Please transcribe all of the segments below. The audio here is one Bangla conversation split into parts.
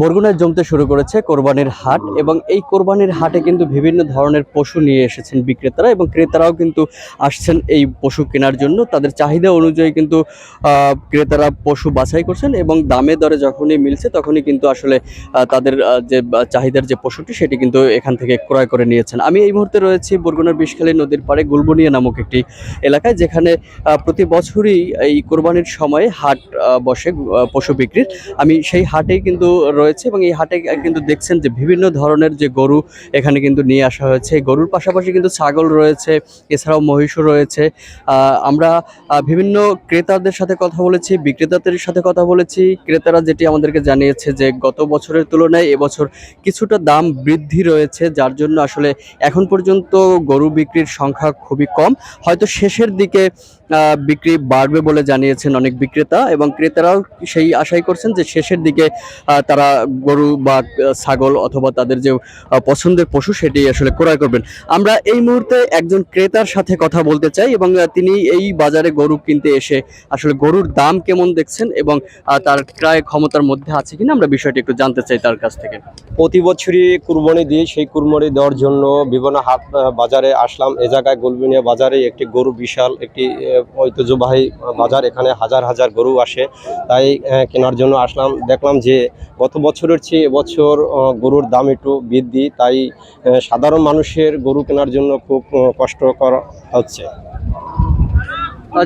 বরগুনায় জমতে শুরু করেছে কোরবানির হাট এবং এই কোরবানির হাটে কিন্তু বিভিন্ন ধরনের পশু নিয়ে এসেছেন বিক্রেতারা এবং ক্রেতারাও কিন্তু আসছেন এই পশু কেনার জন্য। তাদের চাহিদা অনুযায়ী কিন্তু ক্রেতারা পশু বাছাই করছেন এবং দামে দরে যখনই মিলছে তখনই কিন্তু আসলে তাদের যে চাহিদার যে পশুটি সেটি কিন্তু এখান থেকে ক্রয় করে নিয়েছেন। আমি এই মুহূর্তে রয়েছি বরগুনার বিষখালী নদীর পাড়ে গুলবনিয়া নামক একটি এলাকায় যেখানে প্রতি বছরই এই কোরবানির সময় হাট বসে পশু বিক্রির। আমি সেই হাটেই কিন্তু রয়েছে এবং এই হাটে কিন্তু দেখছেন যে বিভিন্ন ধরনের যে গরু এখানে কিন্তু নিয়ে আসা হয়েছে। গরুর পাশাপাশি কিন্তু ছাগল রয়েছে, এছাড়াও মহিষও রয়েছে। আমরা বিভিন্ন ক্রেতাদের সাথে কথা বলেছি, বিক্রেতাদের সাথে কথা বলেছি। ক্রেতারা যেটি আমাদেরকে জানিয়েছে যে গত বছরের তুলনায় এবছর কিছুটা দাম বৃদ্ধি রয়েছে, যার জন্য আসলে এখন পর্যন্ত গরু বিক্রির সংখ্যা খুবই কম। হয়তো শেষের দিকে বিক্রি বাড়বে বলে জানিয়েছেন অনেক বিক্রেতা এবং ক্রেতারাও সেই আশাই করছেন যে শেষের দিকে তারা গরু বা ছাগল অথবা তাদের যে পছন্দের পশু সেটি আসলে ক্রয় করবেন। আমরা এই মুহূর্তে একজন ক্রেতার সাথে কথা বলতে চাই এবং তিনি এই বাজারে গরু কিনতে এসে আসলে গরুর দাম কেমন দেখছেন এবং তার ক্রয় ক্ষমতার মধ্যে আছে কিনা আমরা বিষয়টি একটু জানতে চাই তার কাছ থেকে। প্রতি বছরই কুরবানি দিই, সেই কুরবানি দেওয়ার জন্য বিভিন্ন হাট বাজারে আসলাম। এ জায়গায় গোলবিনিয়া বাজারে একটি গরু বিশাল, একটি ঐতিহ্যবাহী বাজার, এখানে হাজার হাজার গরু আসে। তাই কেনার জন্য আসলাম। দেখলাম যে গত বছরের চেয়ে এবছর গরুর দাম একটু বৃদ্ধি। তাই সাধারণ মানুষের গরু কেনার জন্য খুব কষ্টকর হচ্ছে।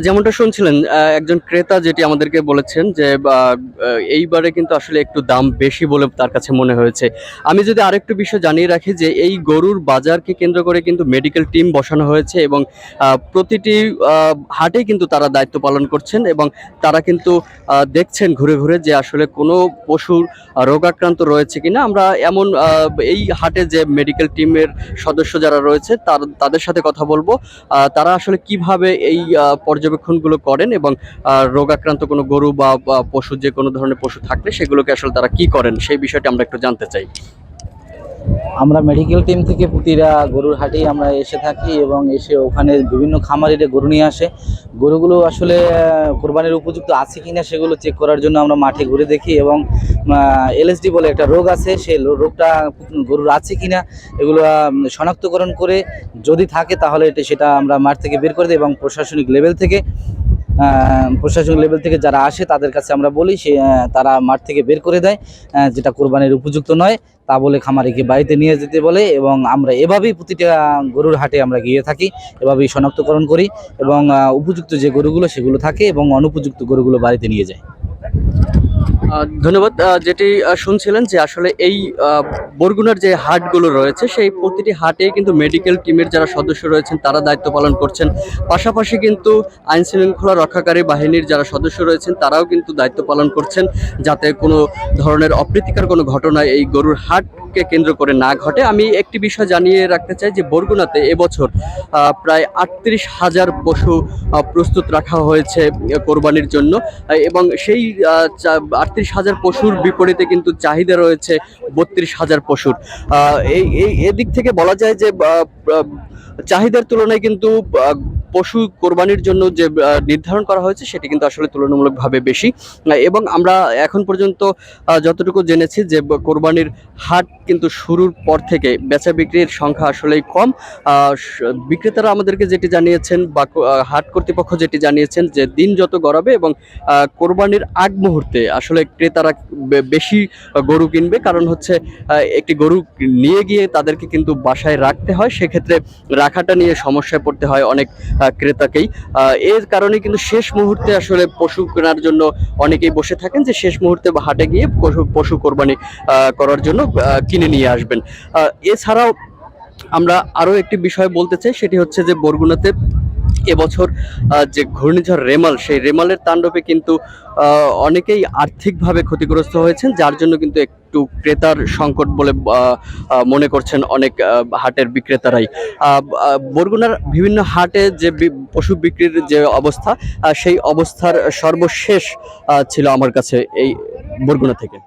যেমনটা শুনছিলেন একজন ক্রেতা যেটি আমাদেরকে বলেছেন যে এইবারে কিন্তু আসলে একটু দাম বেশি বলে তার কাছে মনে হয়েছে। আমি যদি আরেকটু বিষয় জানিয়ে রাখি যে এই গরুর বাজারকে কেন্দ্র করে কিন্তু মেডিকেল টিম বসানো হয়েছে এবং প্রতিটি হাটেই কিন্তু তারা দায়িত্ব পালন করছেন এবং তারা কিন্তু দেখছেন ঘুরে ঘুরে যে আসলে কোনো পশুর রোগাক্রান্ত রয়েছে কিনা। আমরা এমন এই হাটে যে মেডিকেল টিমের সদস্য যারা রয়েছে তার তাদের সাথে কথা বলব। তারা আসলে কীভাবে এই আহ, পর্যবেক্ষণগুলো করেন এবং রোগাক্রান্ত কোনো গরু বা পশু যে কোনো ধরনের পশু থাকলে সেগুলোকে আসলে তারা কি করেন সেই বিষয়টি আমরা একটু জানতে চাই। আমরা মেডিকেল টিম থেকে প্রতিটা গরুর হাটেই আমরা এসে থাকি এবং এসে ওখানে বিভিন্ন খামারিরা গরু নিয়ে আসে। গরুগুলো আসলে কোরবানির উপযুক্ত আছে কিনা সেগুলো চেক করার জন্য আমরা মাঠে ঘুরে দেখি এবং এলএসডি বলে একটা রোগ আছে, সেই রোগটা গরুর আছে কিনা এগুলো শনাক্তকরণ করে যদি থাকে তাহলে এটা সেটা আমরা মাঠ থেকে বের করে দিই এবং প্রশাসনিক লেভেল থেকে প্রশাসনিক লেভেল থেকে যারা আসে তাদের কাছে আমরা বলি, সে তারা মাঠ থেকে বের করে দেয় যেটা কোরবানির উপযুক্ত নয়, তা বলে খামারিকে বাড়িতে নিয়ে যেতে বলে এবং আমরা এভাবেই প্রতিটা গরুর হাটে আমরা গিয়ে থাকি, এভাবেই শনাক্তকরণ করি এবং উপযুক্ত যে গরুগুলো সেগুলো থাকে এবং অনুপযুক্ত গরুগুলো বাড়িতে নিয়ে যায়। ধন্যবাদ যেটি শুনছিলেন যে আসলে এই বরগুনার যে হাটগুলো রয়েছে, সেই প্রতিটি হাটে কিন্তু মেডিকেল টিমের যারা সদস্য রয়েছেন, তারা দায়িত্ব পালন করছেন। পাশাপাশি কিন্তু আইন শৃঙ্খলা রক্ষাকারী বাহিনীর যারা সদস্য রয়েছেন, তারাও কিন্তু দায়িত্ব পালন করছেন। যাতে কোনো ধরনের অপ্রীতিকর কোনো ঘটনায় এই গরুর হাটকে কেন্দ্র করে না ঘটে, আমি একটি বিষয় জানিয়ে রাখতে চাই যে বরগুনাতে এবছর প্রায় আটত্রিশ হাজার পশু প্রস্তুত রাখা হয়েছে কোরবানির জন্য। এবং সেই আটত্রিশ হাজার পশুর বিপরীতে কিন্তু চাহিদা রয়েছে বত্রিশ হাজার পশুর। এই এদিক থেকে বলা যায় যে চাহিদার তুলনায় কিন্তু পশু কোরবানির জন্য যে নির্ধারণ করা হয়েছে, সেটি কিন্তু আসলে তুলনামূলকভাবে বেশি। এবং আমরা এখন পর্যন্ত যতটুকু জেনেছি যে কোরবানির হাট কিন্তু শুরুর পর থেকে বেচা বিক্রির সংখ্যা আসলেই কম। বিক্রেতারা আমাদেরকে যেটি জানিয়েছেন বা হাট কর্তৃপক্ষ যেটি জানিয়েছেন যে, দিন যত গড়াবে এবং কোরবানির আগ মুহূর্তে আসলে ক্রেতারা বেশি গরু কিনবে। কারণ হচ্ছে একটি গরু নিয়ে গিয়ে তাদেরকে কিন্তু বাসায় রাখতে হয়। সেক্ষেত্রে রাখাটা নিয়ে সমস্যায় পড়তে হয় অনেক ক্রেতাকেই। এর কারণে কিন্তু শেষ মুহূর্তে আসলে পশু কেনার জন্য অনেকেই বসে থাকেন যে শেষ মুহূর্তে হাটে গিয়ে পশু পশু কোরবানি করার জন্য কিনে নিয়ে আসবেন। এছাড়াও আমরা আরও একটি বিষয় বলতে চাই, সেটি হচ্ছে যে বরগুনাতে এবছর যে ঘূর্ণিঝড় রেমাল, সেই রেমালের তাণ্ডবে কিন্তু অনেকেই আর্থিকভাবে ক্ষতিগ্রস্ত হয়েছেন, যার জন্য কিন্তু একটু ক্রেতার সংকট বলে মনে করছেন অনেক হাটের বিক্রেতারাই। বরগুনার বিভিন্ন হাটে যে পশু বিক্রির যে অবস্থা সেই অবস্থার সর্বশেষ ছিল আমার কাছে এই বরগুনা থেকে।